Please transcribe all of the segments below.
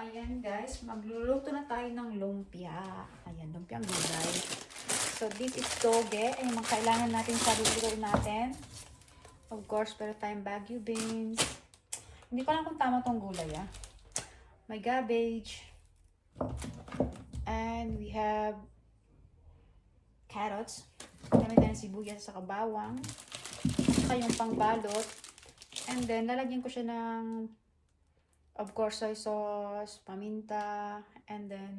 ayan guys, magluluto na tayo ng lumpia. Ayan, lumpiang gulay. So, this is toge. Ay, mga kailangan natin sa lulutuin natin. Of course, pero tayong bagu beans. Hindi ko alam kung tama tong gulay, ah. May cabbage. And we have carrots. Kami ng sibuyas sa kabawang. Saka yung pangbalot. And then, lalagyan ko siya ng of course, soy sauce, paminta, and then,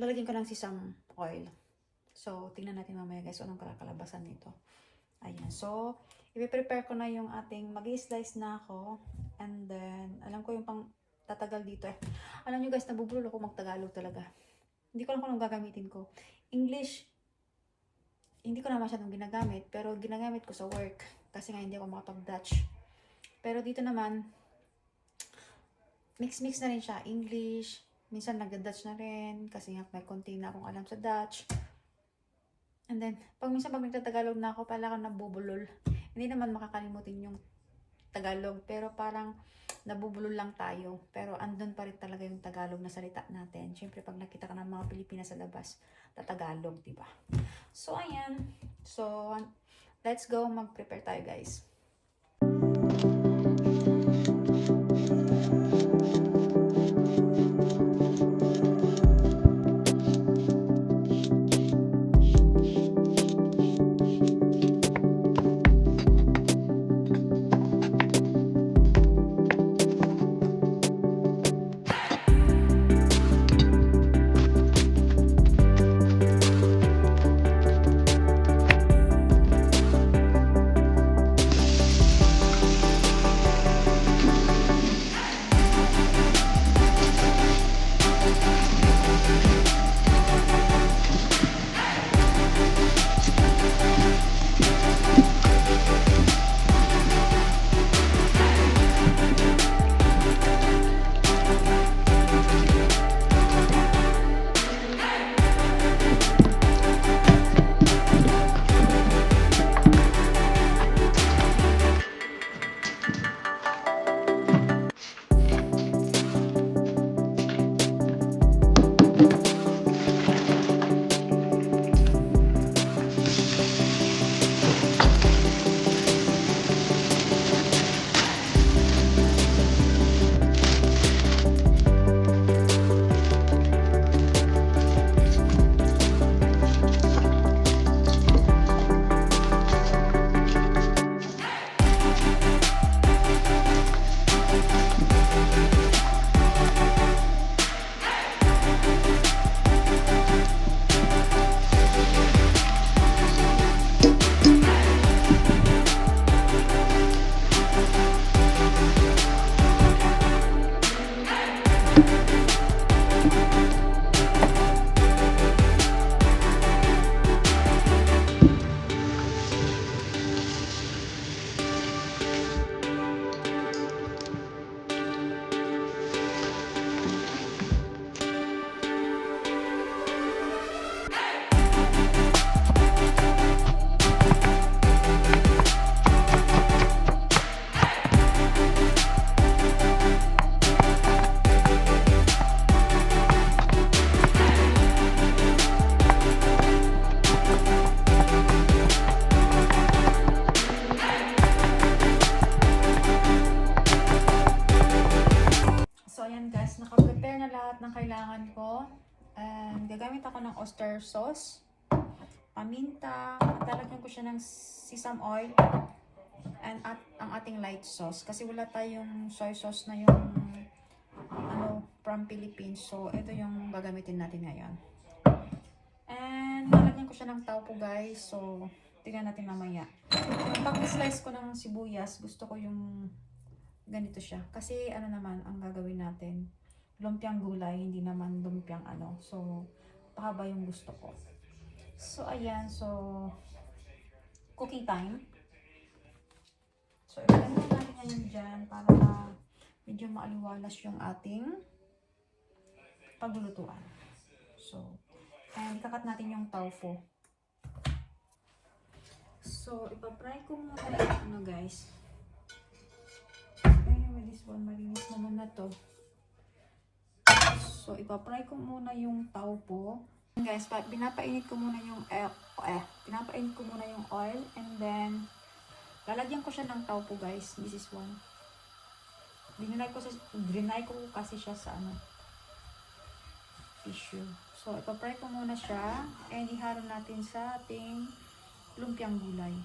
lalagyan ko ng sesame oil. So, tingnan natin mamaya guys, anong kakalabasan nito. Ayan. So, i-prepare ko na yung ating, mag slice na ako. And then, alam ko yung pang tatagal dito eh. Alam nyo guys, nabubulol ako mag-Tagalog talaga. Hindi ko alam kung anong gagamitin ko. English, hindi ko na masyadong ginagamit, pero ginagamit ko sa work. Kasi nga hindi ako makapag-Dutch. Pero dito naman, mix-mix na rin siya. English, minsan nagda-Dutch na rin kasi nga may konti na akong alam sa Dutch. And then, pag minsan pag nagtatagalog na ako, pala ako nabubulol. Hindi naman makakalimutin yung Tagalog, pero parang nabubulol lang tayo. Pero andun pa rin talaga yung Tagalog na salita natin. Siyempre, pag nakita ka ng mga Pilipinas sa labas, tatagalog, di ba? So, ayan. So, let's go. Mag-prepare tayo, guys. Na lahat ng kailangan ko. And gagamit ako ng oyster sauce, paminta, at lalagyan ko siya ng sesame oil, and at, ang ating light sauce. Kasi wala tayong soy sauce na yung ano, from Philippines. So, ito yung gagamitin natin ngayon. And lalagyan ko siya ng taupo guys. So, tingnan natin mamaya. Pag-slice ko ng sibuyas, gusto ko yung ganito siya. Kasi ano naman ang gagawin natin, lumpiang gulay, hindi naman lumpiang ano. So, pahaba yung gusto ko. So, ayan. So, cooking time. So, ilagay na natin yan dyan para medyo maaliwalas yung ating paglulutuan. So, and ikakat natin yung tofu. So, ipapry ko muna yung ano guys. Anyway, this one, malinis naman na to. So, ipapry ko muna yung taupo. Guys, pa, pinapainit ko muna yung eh, eh, pinapainit ko muna yung oil and then lalagyan ko siya ng taupo guys. This is one. Dinay ko sa drinay ko kasi siya sa ano tissue. So, ipapry ko muna siya and ihalo natin sa ating lumpiang gulay.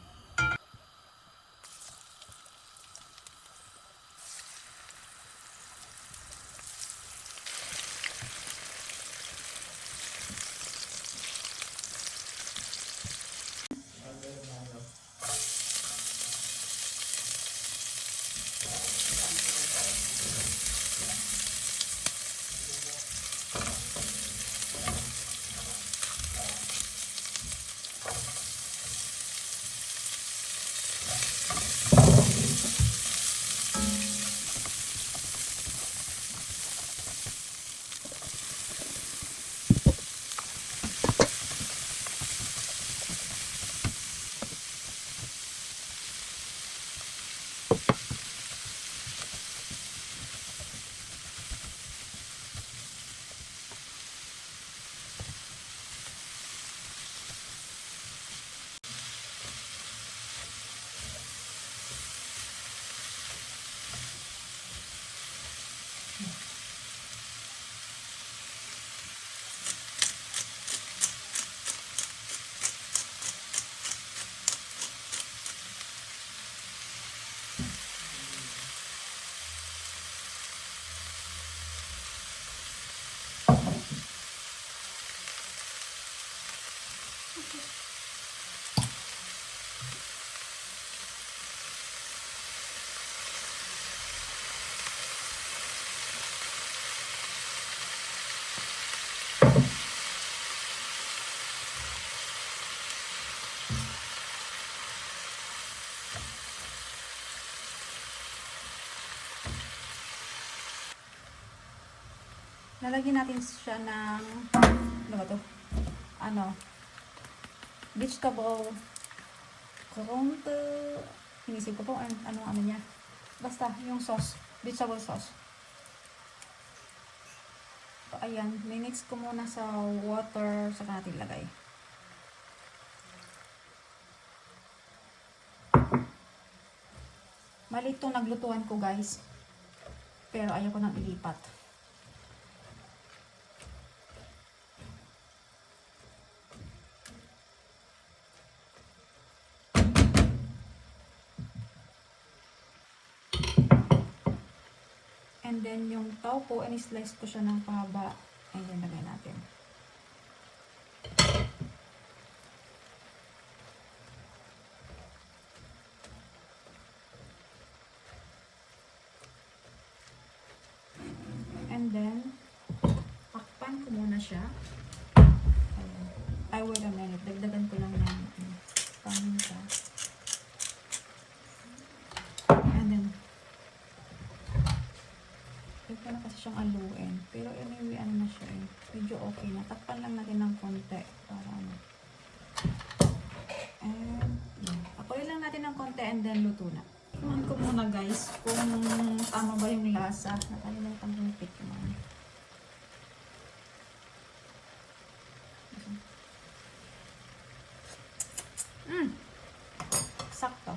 Lalagyan natin siya ng ano ba to? Ano? Vegetable konti. Inisip ko po ano, ano ano niya. Basta yung sauce. Vegetable sauce. So, ayan. Minix ko muna sa water. Saka natin lagay. Mali itong naglutuan ko guys. Pero ayaw ko nang ilipat. And then yung taupo, in-slice ko siya ng pahaba. Ayan, lagay natin. And then, pakpan ko muna siya. Medyo okay na. Takpan lang natin ng konti. Para ano. And, yeah. Pakuloy lang natin ng konti and then luto na. Tingnan ko muna guys kung tama ba yung lasa. Nakalimutan ko yung tikman. Mm. Sakto.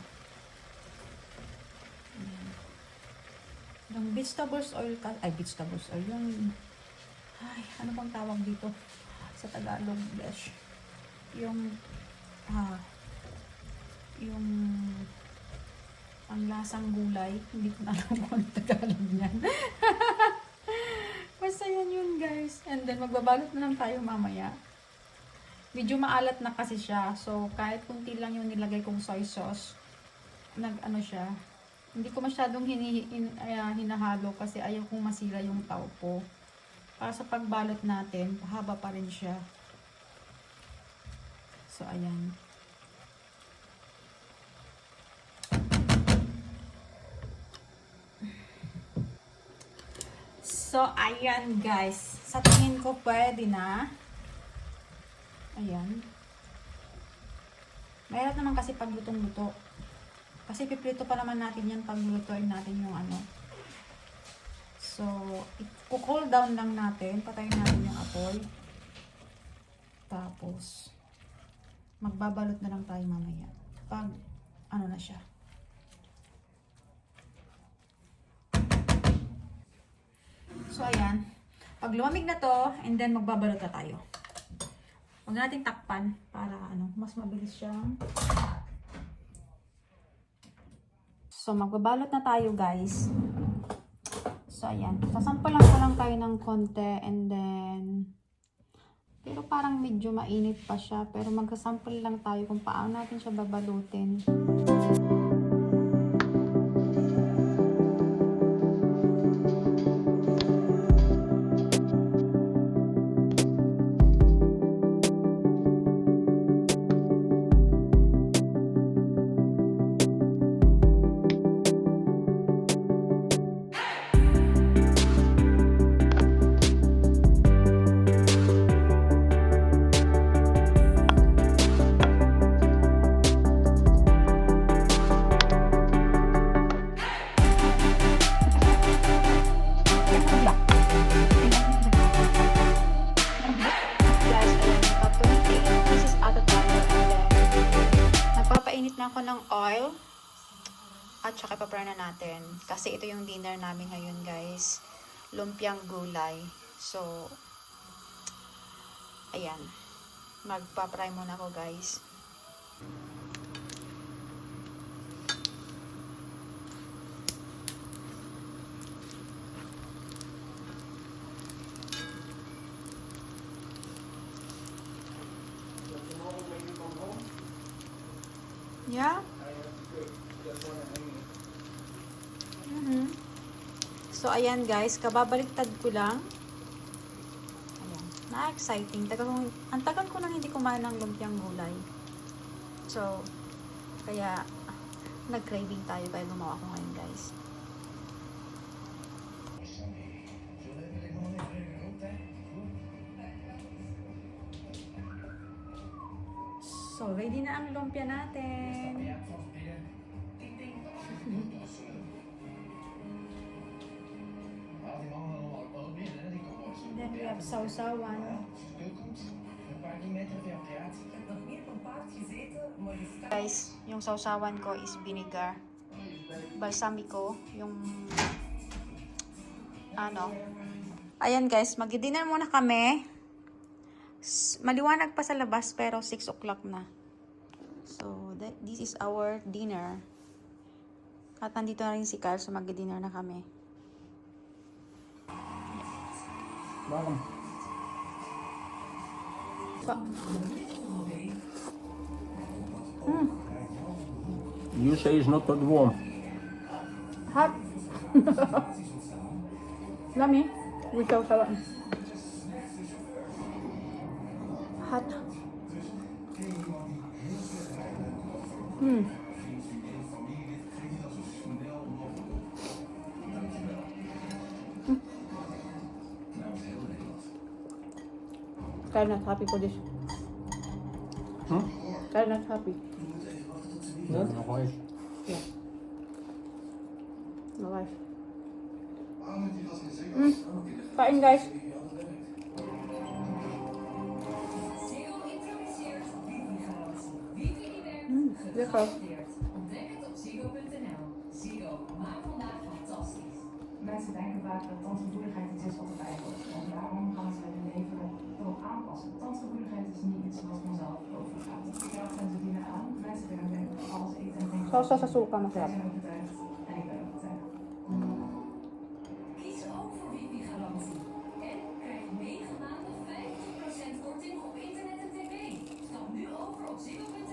Ayan. Yung vegetables oil ay vegetables oil, yung, ay, ano bang tawag dito sa Tagalog, besh? Yung, ah, yung, ang lasang gulay, hindi ko na alam kung ano Tagalog niyan. Basta yan yun, guys. And then, magbabalot na lang tayo mamaya. Medyo maalat na kasi siya. So, kahit kunti lang yung nilagay kong soy sauce, nag, ano siya, hindi ko masyadong hini, in, uh, hinahalo kasi ayaw kong masira yung taupo. Para sa pagbalot natin, haba pa rin siya. So, ayan. So, ayan guys. Sa tingin ko pwede na. Ayan. Mahirap naman kasi paglutong-luto. Kasi piprito pa naman natin yan pag lutuin natin yung ano. So, i-cool down lang natin. Patayin natin yung apoy. Tapos, magbabalot na lang tayo mamaya. Pag, ano na siya. So, ayan. Pag lumamig na to, and then magbabalot na tayo. Huwag natin takpan para ano, mas mabilis siyang So, magbabalot na tayo, guys. So, ayan. Sasampulan ko lang tayo ng konti and then pero parang medyo mainit pa siya. Pero magsasample lang tayo kung paano natin siya babalutin. At saka ipapry na natin. Kasi ito yung dinner namin ngayon, guys. Lumpiang gulay. So, ayan. Magpa-fry muna ako, guys. Yeah? Mhm. So, ayan guys, kababaliktad ko lang. Ayan. Na-exciting. Ang tagal ko nang hindi kumain ng lumpiang gulay. So, kaya, nag-craving tayo kaya gumawa ko ngayon guys. So, ready na ang lumpia natin. Sausawan. Guys, yung sausawan ko is vinegar. Balsamico, yung ano. Ayan guys, mag-dinner muna kami. Maliwanag pa sa labas pero 6 o'clock na. So, that, this is our dinner. At nandito na rin si Carl, so mag-dinner na kami. Waarom? Pa- You say it's not that warm. Hot. Lami. With sausawan. Hot. Hmm. Kyle not happy for this. Hm? Kyle not happy. Ja, nog eens. Yeah. No life. Mm. Kain guys. mensen denken vaak dat tandgevoeligheid is wat erbij hoort. En daarom gaan ze hun leven erop aanpassen. Tandgevoeligheid is niet iets wat vanzelf overgaat. Ik raad sensitieve aan. Mensen willen denken alles eten en denken. Zoals dat ze op aan het. En ik ben overtuigd. Kies ook voor wifi garantie. En krijg 9 maanden 50% korting op internet en tv. Stap nu over op Ziggo